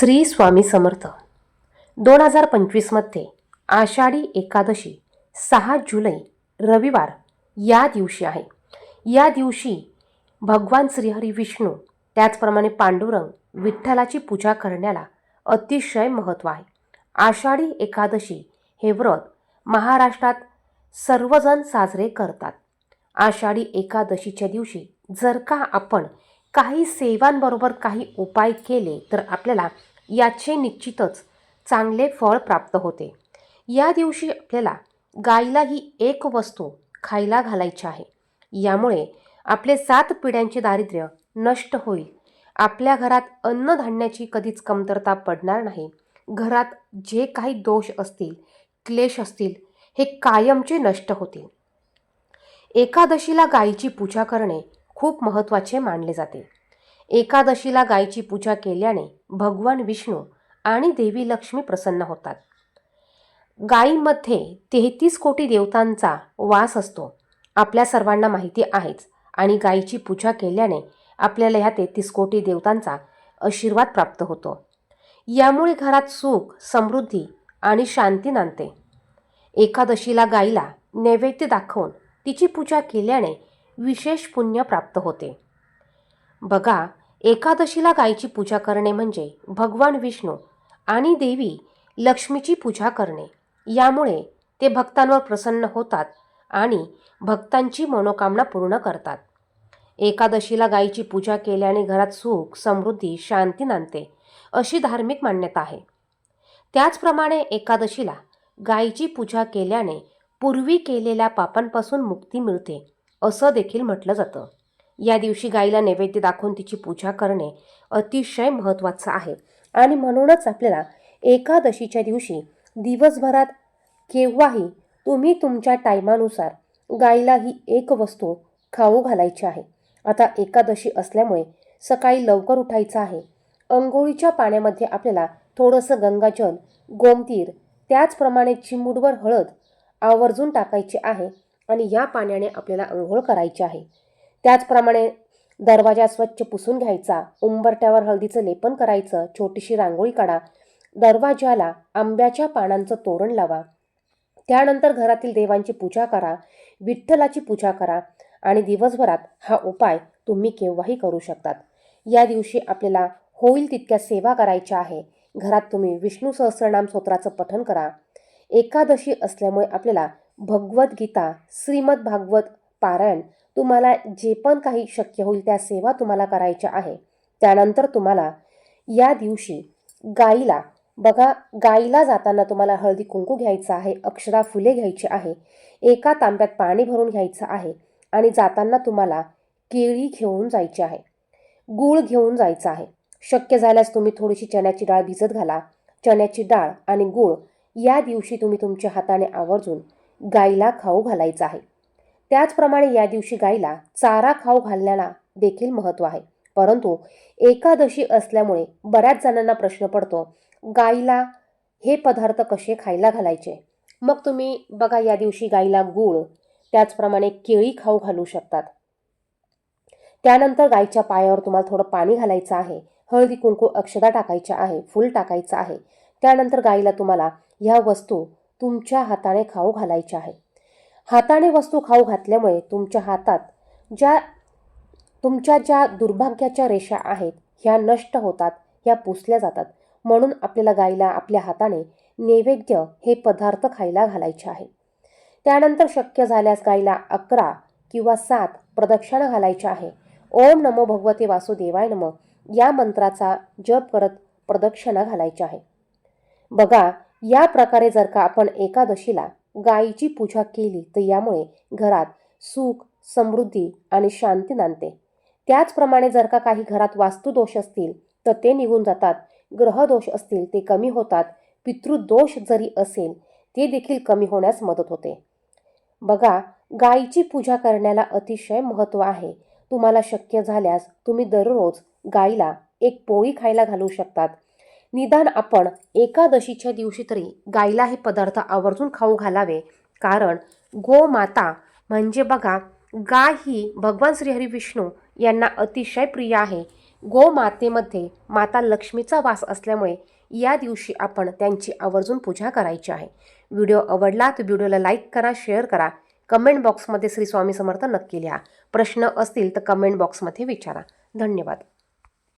श्री स्वामी समर्थ. दोन हजार पंचवीसमध्ये आषाढी एकादशी सहा जुलै रविवार या दिवशी आहे. या दिवशी भगवान श्रीहरी विष्णू त्याचप्रमाणे पांडुरंग विठ्ठलाची पूजा करण्याला अतिशय महत्त्व आहे. आषाढी एकादशी हे व्रत महाराष्ट्रात सर्वजण साजरे करतात. आषाढी एकादशीच्या दिवशी जर का आपण काही सेवांबरोबर काही उपाय केले तर आपल्याला याचे निश्चितच चांगले फळ प्राप्त होते. या दिवशी आपल्याला गाईला ही एक वस्तू खायला घालायची आहे. यामुळे आपले सात पिढ्यांचे दारिद्र्य नष्ट होईल. आपल्या घरात अन्नधान्याची कधीच कमतरता पडणार नाही. घरात जे काही दोष असतील क्लेश असतील हे कायमचे नष्ट होतील. एकादशीला गायीची पूजा करणे खूप महत्त्वाचे मानले जाते. एकादशीला गायीची पूजा केल्याने भगवान विष्णू आणि देवी लक्ष्मी प्रसन्न होतात. गायीमध्ये तेहतीस कोटी देवतांचा वास असतो. आपल्या सर्वांना माहिती आहेच आणि गायीची पूजा केल्याने आपल्याला ह्या तेहतीस कोटी देवतांचा आशीर्वाद प्राप्त होतो. यामुळे घरात सुख समृद्धी आणि शांती नांदते. एकादशीला गायीला नैवेद्य दाखवून तिची पूजा केल्याने विशेष पुण्य प्राप्त होते. बघा एकादशीला गायीची पूजा करणे म्हणजे भगवान विष्णू आणि देवी लक्ष्मीची पूजा करणे. यामुळे ते भक्तांवर प्रसन्न होतात आणि भक्तांची मनोकामना पूर्ण करतात. एकादशीला गायीची पूजा केल्याने घरात सुख समृद्धी शांती नांदते अशी धार्मिक मान्यता आहे. त्याचप्रमाणे एकादशीला गायीची पूजा केल्याने पूर्वी केलेल्या पापांपासून मुक्ती मिळते. असं देखील म्हटलं जातं. या दिवशी गाईला नैवेद्य दाखवून तिची पूजा करणे अतिशय महत्त्वाचं आहे. आणि म्हणूनच आपल्याला एकादशीच्या दिवशी दिवसभरात केव्हाही तुम्ही तुमच्या टायमानुसार गाईला ही एक वस्तू खाऊ घालायची आहे. आता एकादशी असल्यामुळे सकाळी लवकर उठायचं आहे. अंघोळीच्या पाण्यामध्ये आपल्याला थोडंसं गंगाजल गोमतीर त्याचप्रमाणे चिमूडवर हळद आवर्जून टाकायची आहे. आणि या पाण्याने आपल्याला आंघोळ करायची आहे. त्याचप्रमाणे दरवाजा स्वच्छ पुसून घ्यायचा उंबरट्यावर हळदीचं लेपन करायचं छोटीशी रांगोळी काढा दरवाजाला आंब्याच्या पानांचं तोरण लावा. त्यानंतर घरातील देवांची पूजा करा विठ्ठलाची पूजा करा आणि दिवसभरात हा उपाय तुम्ही केव्हाही करू शकतात. या दिवशी आपल्याला होईल तितक्या सेवा करायच्या आहे. घरात तुम्ही विष्णू सहस्रनाम स्तोत्राचं पठण करा. एकादशी असल्यामुळे आपल्याला भगवद्गीता श्रीमद भागवत पारायण तुम्हाला जे पण काही शक्य होईल त्या सेवा तुम्हाला करायच्या आहे. त्यानंतर तुम्हाला या दिवशी गाईला बघा गाईला जाताना तुम्हाला हळदी कुंकू घ्यायचं आहे अक्षरा फुले घ्यायची आहे एका तांब्यात पाणी भरून घ्यायचं आहे आणि जाताना तुम्हाला केळी घेऊन जायची आहे. गूळ घेऊन जायचं आहे. शक्य झाल्यास तुम्ही थोडीशी चण्याची डाळ भिजत घाला. चण्याची डाळ आणि गूळ या दिवशी तुम्ही तुमच्या हाताने आवर्जून गाईला खाऊ घालायचं आहे. त्याचप्रमाणे या दिवशी गाईला चारा खाऊ घालण्याला देखील महत्त्व आहे. परंतु एकादशी असल्यामुळे बऱ्याच जणांना प्रश्न पडतो गाईला हे पदार्थ कसे खायला घालायचे? मग तुम्ही बघा या दिवशी गाईला गूळ त्याचप्रमाणे केळी खाऊ घालू शकतात. त्यानंतर गाईच्या पायावर तुम्हाला थोडं पाणी घालायचं आहे. हळदी कुंकू अक्षदा टाकायच्या आहे फूल टाकायचं आहे. त्यानंतर गाईला तुम्हाला ह्या वस्तू तुमच्या हाताने खाऊ घालायच्या आहे. हाताने वस्तू खाऊ घातल्यामुळे तुमच्या हातात ज्या तुमच्या ज्या दुर्भाग्याच्या रेषा आहेत ह्या नष्ट होतात ह्या पुसल्या जातात. म्हणून आपल्याला गाईला आपल्या हाताने नैवेद्य हे पदार्थ खायला घालायचे आहे. त्यानंतर शक्य झाल्यास गाईला अकरा किंवा सात प्रदक्षिणा घालायच्या आहे. ओम नमो भगवते वासुदेवाय नम. या मंत्राचा जप करत प्रदक्षिणा घालायच्या आहे. बघा या प्रकारे जर का आपण एकादशीला गायीची पूजा केली तर यामुळे घरात सुख समृद्धी आणि शांती नांदते. त्याचप्रमाणे जर का काही घरात वास्तुदोष असतील तर ते निघून जातात. ग्रहदोष असतील ते कमी होतात. पितृदोष जरी असेल ते देखील कमी होण्यास मदत होते. बघा गायीची पूजा करण्याला अतिशय महत्त्व आहे. तुम्हाला शक्य झाल्यास तुम्ही दररोज गाईला एक पोळी खायला घालू शकतात. निदान आपण एकादशीच्या दिवशी तरी गायीला हे पदार्थ आवर्जून खाऊ घालावे. कारण गोमाता म्हणजे बघा गाय ही भगवान श्रीहरी विष्णू यांना अतिशय प्रिय आहे. गोमातेमध्ये माता लक्ष्मीचा वास असल्यामुळे या दिवशी आपण त्यांची आवर्जून पूजा करायची आहे. व्हिडिओ आवडला तर व्हिडिओला लाईक करा शेअर करा. कमेंट बॉक्समध्ये श्री स्वामी समर्थ नक्की लिहा. प्रश्न असतील तर कमेंट बॉक्समध्ये विचारा. धन्यवाद.